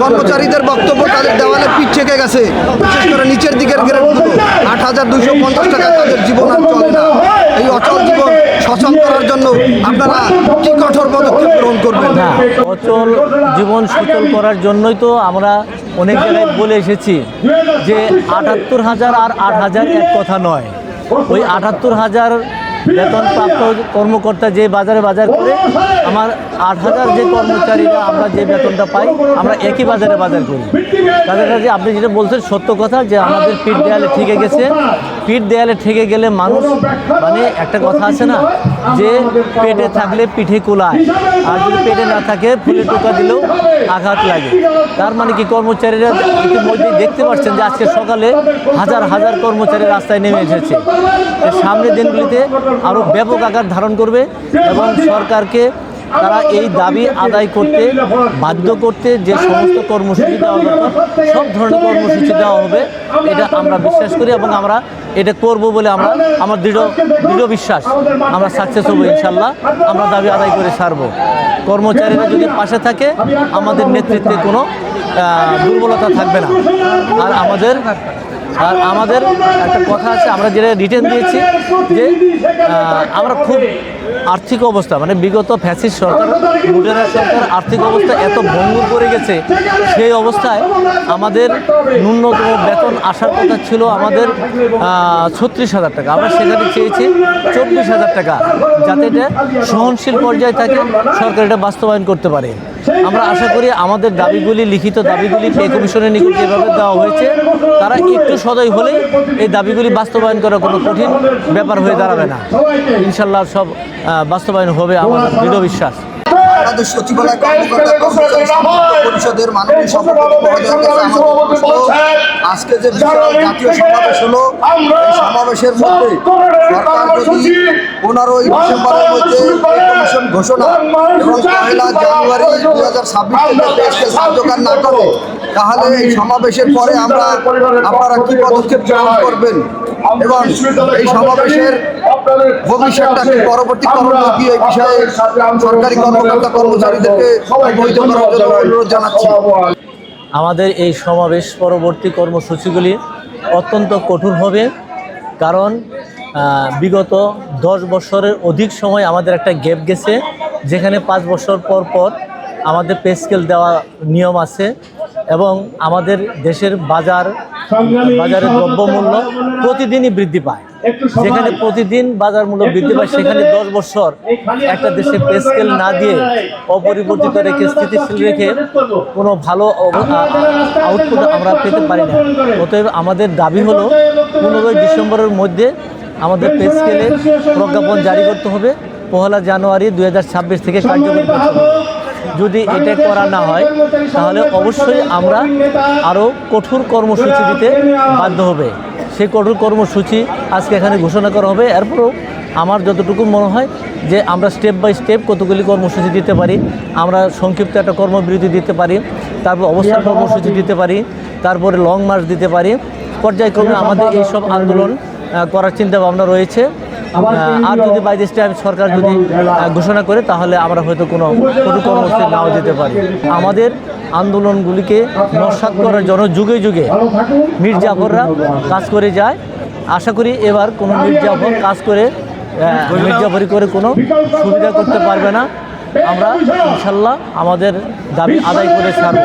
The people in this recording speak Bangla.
কর্মচারীদের বক্তব্য তাদের দেওয়ালে পিঠ থেকে গেছে। বিশেষ করে নিচের দিকের গ্রেডগুলো আট হাজার দুইশো পঞ্চাশ টাকা তাদের জীবন আর চলে না। এই অচল জীবন সচল করার জন্য আপনারা কি কঠোর পদক্ষেপ গ্রহণ করবেন? না, অচল জীবন সচল করার জন্যই তো আমরা অনেক জায়গায় বলে এসেছি যে আটাত্তর হাজার আর আট হাজার এক কথা নয়। ওই আটাত্তর হাজার বেতন প্রাপ্ত কর্মকর্তা যে বাজারে বাজার করে আমার আট হাজার যে কর্মচারীরা আমরা যে বেতনটা পাই, আমরা একই বাজারে বাজার করি। তাদের কাছে আপনি যেটা বলছেন সত্য কথা যে আমাদের পিঠ দেয়ালে ঠেকে গেছে। পিঠ দেয়ালে ঠেকে গেলে মানুষ মানে একটা কথা আছে না, যে পেটে থাকলে পিঠে কুলায়, আর যদি পেটে না থাকে ফুলে টোকা দিলেও আঘাত লাগে। তার মানে কি কর্মচারীরা ইতিমধ্যেই দেখতে পাচ্ছেন যে আজকে সকালে হাজার হাজার কর্মচারী রাস্তায় নেমে এসেছে। সামনের দিনগুলিতে আরও ব্যাপক আকার ধারণ করবে এবং সরকারকে তারা এই দাবি আদায় করতে বাধ্য করতে যে সমস্ত কর্মসূচি দেওয়া দরকার, সব ধরনের কর্মসূচি দেওয়া হবে, এটা আমরা বিশ্বাস করি এবং আমরা এটা করব বলে আমরা, আমার দৃঢ় দৃঢ় বিশ্বাস। আমরা সাকসেস হব ইনশাল্লাহ, আমরা দাবি আদায় করে সারবো। কর্মচারীরা যদি পাশে থাকে, আমাদের নেতৃত্বে কোনো দুর্বলতা থাকবে না। আর আমাদের আর আমাদের একটা কথা আছে, আমরা যেটা রিটার্ন দিয়েছি যে আমরা খুব আর্থিক অবস্থা মানে বিগত ফ্যাসিস সরকার, লুটেরা সরকার আর্থিক অবস্থা এত ভঙ্গুর করে গেছে, সেই অবস্থায় আমাদের ন্যূনতম বেতন আসার কথা ছিল আমাদের ছত্রিশ হাজার টাকা। আমরা সেখানে চেয়েছি চব্বিশ হাজার টাকা, যাতে এটা সহনশীল পর্যায়ে থাকে, সরকার এটা বাস্তবায়ন করতে পারে। আমরা আশা করি আমাদের দাবিগুলি লিখিত দাবিগুলি পে কমিশনের নিকট যেভাবে দেওয়া হয়েছে তারা একটু সদয় হলেই এই দাবিগুলি বাস্তবায়ন করা কোনো কঠিন ব্যাপার হয়ে দাঁড়াবে না। ইনশাল্লাহ সব বাস্তবায়ন হবে আমার দৃঢ় বিশ্বাস। আমাদের সচিবালয় কর্মকর্তা কর্মচারী পরিষদের মাননীয় সভাপতি মহোদয়ের আমাদের আজকে যে বিশাল জাতীয় সমাবেশ হলো এই সমাবেশের মধ্যে সরকার যদি পনেরোই ডিসেম্বরের মধ্যে কমিশন ঘোষণা এবং পয়লা জানুয়ারি দুই হাজার ছাব্বিশ থেকে দেশকে কার্যকর না করে তাহলে এই সমাবেশের পরে আমরা আপনারা কি পদক্ষেপ গ্রহণ করবেন? এবং এই সমাবেশের ভবিষ্যৎটা পরবর্তী করণীয় কি? এই বিষয়ে সরকারি কর্মকর্তা কর্মচারীদেরকে অনুরোধ জানাচ্ছি। আমাদের এই সমাবেশ পরবর্তী কর্মসূচিগুলি অত্যন্ত কঠোর হবে, কারণ বিগত দশ বছরের অধিক সময় আমাদের একটা গ্যাপ গেছে, যেখানে পাঁচ বছর পর পর আমাদের পে স্কেল দেওয়া নিয়ম আছে এবং আমাদের দেশের বাজার বাজারের দ্রব্যমূল্য প্রতিদিনই বৃদ্ধি পায়। যেখানে প্রতিদিন বাজার মূল্য বৃদ্ধি পায় সেখানে দশ বছর একটা দেশে পে স্কেল না দিয়ে অপরিবর্তিত রেখে স্থিতিশীল রেখে কোনো ভালো আউটপুট আমরা পেতে পারি না। অতএব আমাদের দাবি হলো পনেরোই ডিসেম্বরের মধ্যে আমাদের পে স্কেলে প্রজ্ঞাপন জারি করতে হবে। পহেলা জানুয়ারি দু হাজার ছাব্বিশ থেকে কার্যকরী করতে হবে যদি এটা করা না হয় তাহলে অবশ্যই আমরা আরও কঠোর কর্মসূচি দিতে বাধ্য হবে। সেই কঠোর কর্মসূচি আজকে এখানে ঘোষণা করা হবে। এরপরও আমার যতটুকু মনে হয় যে আমরা স্টেপ বাই স্টেপ কতগুলি কর্মসূচি দিতে পারি আমরা সংক্ষিপ্ত একটা কর্মবিরতি দিতে পারি তারপর অবস্থান কর্মসূচি দিতে পারি তারপরে লং মার্চ দিতে পারি। পর্যায়ক্রমে আমাদের এইসব আন্দোলন করার চিন্তা ভাবনা রয়েছে। আর যদি বাই দিস টাইম সরকার যদি ঘোষণা করে তাহলে আমরা হয়তো কোনো কঠোর কর্মসূচি নাও যেতে পারি। আমাদের আন্দোলনগুলিকে নস্বাত করার জন্য যুগে যুগে মীর জাফররা কাজ করে যায়। আশা করি এবার কোনো মীর জাফর কাজ করে মির্জাফরি করে। কোনো সুবিধা করতে পারবে না। আমরা ইনশাল্লাহ আমাদের দাবি আদায় করে ছাড়ব।